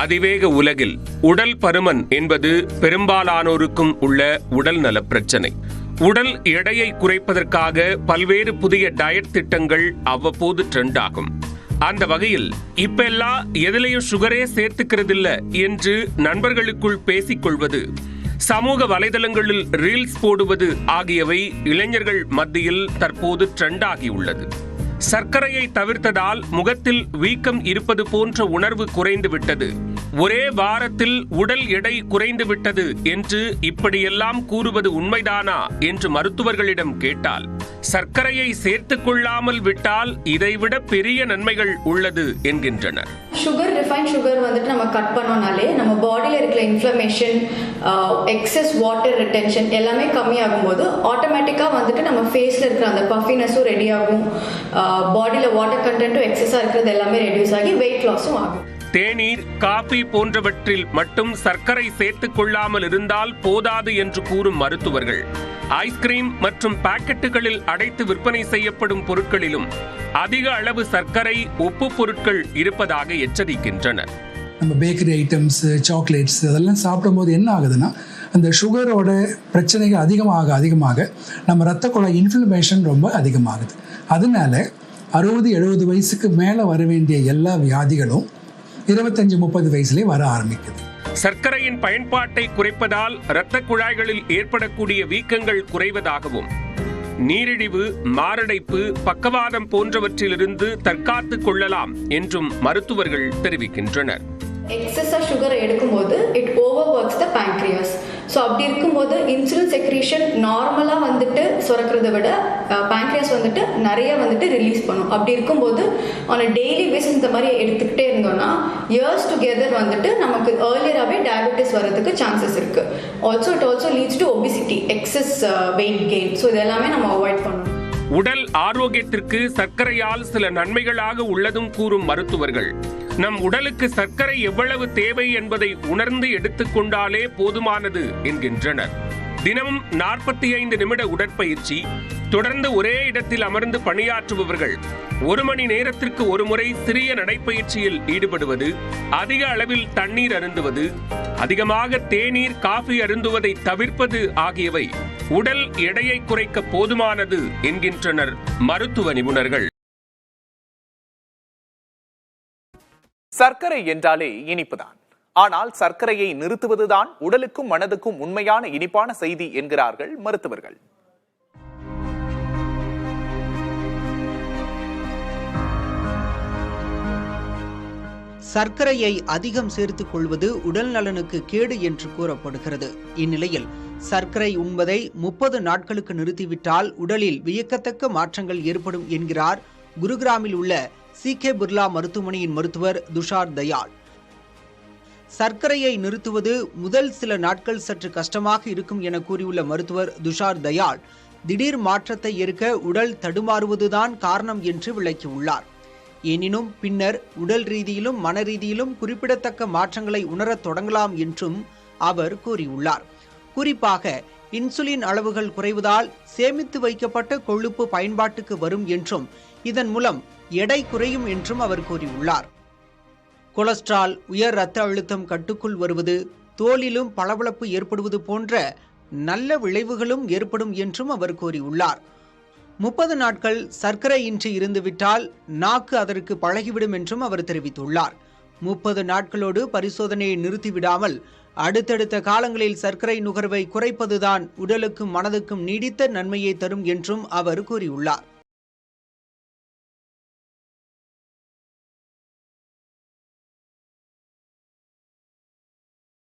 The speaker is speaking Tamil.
அதிவேக உலகில் உடல் பருமன் என்பது பெரும்பாலானோருக்கும் உள்ள உடல் நல பிரச்சனை. உடல் எடையை குறைப்பதற்காக பல்வேறு புதிய டயட் திட்டங்கள் அவ்வப்போது ட்ரெண்ட் ஆகும். அந்த வகையில் இப்பெல்லாம் எதிலையும் சுகரே சேர்த்துக்கிறதில்ல என்று நண்பர்களுக்குள் பேசிக் கொள்வது சமூக வலைதளங்களில் ரீல்ஸ் போடுவது ஆகியவை இளைஞர்கள் மத்தியில் தற்போது ட்ரெண்ட் ஆகியுள்ளது. சர்க்கரையை தவிர்த்ததால் முகத்தில் வீக்கம் இருப்பது போன்ற உணர்வு குறைந்து விட்டது ஒரே வாரத்தில் உடல் எடை குறைந்து விட்டது என்று இப்படியெல்லாம் கூறுவது உண்மைதானா என்று மருத்துவர்களிடம் கேட்டால் சர்க்கரையை சேர்த்துக் கொள்ளாமல் விட்டால் இதைவிட பெரிய நன்மைகள் உள்ளது என்கின்றனர். சுகர் ரிஃபைன் சுகர் வந்துட்டு நம்ம கட் பண்ணோம்னாலே நம்ம பாடியில் இருக்கிற இன்ஃப்ளமேஷன் எக்ஸஸ் வாட்டர் ரிட்டென்ஷன் எல்லாமே கம்மியாகும் போது ஆட்டோமேட்டிக்காக வந்துட்டு நம்ம ஃபேஸில் இருக்கிற அந்த பஃபினஸும் ரெடி ஆகும். பாடியில் வாட்டர் கண்டென்ட்டும் எக்ஸஸாக இருக்கிறது எல்லாமே ரெடியூஸ் ஆகி வெயிட் லாஸும் ஆகும். தேநீர் காபி போன்றவற்றில் மட்டும் சர்க்கரை சேர்த்துக் கொள்ளாமல் இருந்தால் போதாது என்று கூறும் மருத்துவர்கள். ஐஸ்கிரீம் மற்றும் பாக்கெட்டுகளில் அடைத்து விற்பனை செய்யப்படும் பொருட்களிலும் அதிக அளவு சர்க்கரை உப்பு பொருட்கள் இருப்பதாக எச்சரிக்கின்றனர். நம்ம பேக்கரி ஐட்டம்ஸு சாக்லேட்ஸ் அதெல்லாம் சாப்பிடும்போது என்ன ஆகுதுன்னா அந்த சுகரோட பிரச்சனைகள் அதிகமாக அதிகமாக நம்ம ரத்த குழாய் இன்ஃப்ளமேஷன் ரொம்ப அதிகமாகுது. அதனால அறுபது எழுபது வயசுக்கு மேலே வர வேண்டிய எல்லா வியாதிகளும் இருபத்தஞ்சி முப்பது வயசுலேயே வர ஆரம்பிக்குது. சர்க்கரையின் பயன்பாட்டை குறைப்பதால் இரத்த குழாய்களில் ஏற்படக்கூடிய வீக்கங்கள் குறைவதாகவும் நீரிழிவு மாரடைப்பு பக்கவாதம் போன்றவற்றிலிருந்து தற்காத்துக் கொள்ளலாம் என்றும் மருத்துவர்கள் தெரிவிக்கின்றனர். எக்ஸஸாக சுகரை எடுக்கும்போது it over works the pancreas so அப்படி இருக்கும்போது இன்சுலின் செக்ரேஷன் நார்மலாக வந்துட்டு சுரக்கிறத விட பேங்க்ரியாஸ் வந்துட்டு நிறைய வந்துட்டு ரிலீஸ் பண்ணும். அப்படி இருக்கும்போது ஆன் டெய்லி பேசிஸ் இந்த மாதிரி எடுத்துக்கிட்டே இருந்தோம்னா இயர்ஸ் டுகெதர் வந்துட்டு நமக்கு ஏர்லியராகவே டயபெட்டிஸ் வரதுக்கு சான்சஸ் இருக்குது also it also leads to obesity excess weight gain so இது எல்லாமே நம்ம அவாய்ட் பண்ணணும். உடல் ஆரோக்கியத்திற்கு சர்க்கரையால் சில நன்மைகளாக உள்ளதும் கூறும் மருத்துவர்கள். நம் உடலுக்கு சர்க்கரை எவ்வளவு தேவை என்பதை உணர்ந்து எடுத்துக்கொண்டாலே போதுமானது என்கின்றனர். தினமும் நாற்பத்தி ஐந்து நிமிட உடற்பயிற்சி தொடர்ந்து ஒரே இடத்தில் அமர்ந்து பணியாற்றுபவர்கள் ஒரு மணி நேரத்திற்கு ஒருமுறை சிறிய நடைப்பயிற்சியில் ஈடுபடுவது அதிக அளவில் தண்ணீர் அருந்துவது அதிகமாக தேநீர் காஃபி அருந்துவதை தவிர்ப்பது ஆகியவை உடல் எடையை குறைக்க போதுமானது என்கின்றனர் மருத்துவ நிபுணர்கள். சர்க்கரை என்றாலே இனிப்புதான். ஆனால் சர்க்கரையை நிறுத்துவதுதான் உடலுக்கும் மனதுக்கும் உண்மையான இனிப்பான செய்தி என்கிறார்கள் மருத்துவர்கள். சர்க்கரையை அதிகம் சேர்த்துக் கொள்வது உடல் நலனுக்கு கேடு என்று கூறப்படுகிறது. இந்நிலையில் சர்க்கரை உண்பதை முப்பது நாட்களுக்கு நிறுத்திவிட்டால் உடலில் வியக்கத்தக்க மாற்றங்கள் ஏற்படும் என்கிறார் குருகிராமில் உள்ள சி. கே. பிர்லா மருத்துவமனையின் மருத்துவர் துஷார் தயாள். சர்க்கரையை நிறுத்துவது முதல் சில நாட்கள் சற்று கஷ்டமாக இருக்கும் என கூறியுள்ள மருத்துவர் துஷார் தயாள் திடீர் மாற்றத்தை ஏற்க உடல் தடுமாறுவதுதான் காரணம் என்று விளக்கியுள்ளார். எனினும் பின்னர் உடல் ரீதியிலும் மன ரீதியிலும் குறிப்பிடத்தக்க மாற்றங்களை உணரத் தொடங்கலாம் என்றும் அவர் கூறியுள்ளார். குறிப்பாக இன்சுலின் அளவுகள் குறைவதால் சேமித்து வைக்கப்பட்ட கொழுப்பு பயன்பாட்டுக்கு வரும் என்றும் இதன் மூலம் எடை குறையும் என்றும் அவர் கூறியுள்ளார். கொலஸ்ட்ரால் உயர் இரத்த அழுத்தம் கட்டுக்குள் வருவது தோலிலும் பளபளப்பு ஏற்படுவது போன்ற நல்ல விளைவுகளும் ஏற்படும் என்றும் அவர் கூறியுள்ளார். முப்பது நாட்கள் சர்க்கரை இன்றி இருந்துவிட்டால் நாக்கு அதற்கு பழகிவிடும் என்றும் அவர் தெரிவித்துள்ளார். முப்பது நாட்களோடு பரிசோதனையை நிறுத்திவிடாமல் அடுத்தடுத்த காலங்களில் சர்க்கரை நுகர்வை குறைப்பதுதான் உடலுக்கும் மனதுக்கும் நீடித்த நன்மையை தரும் என்றும் அவர் கூறியுள்ளார்.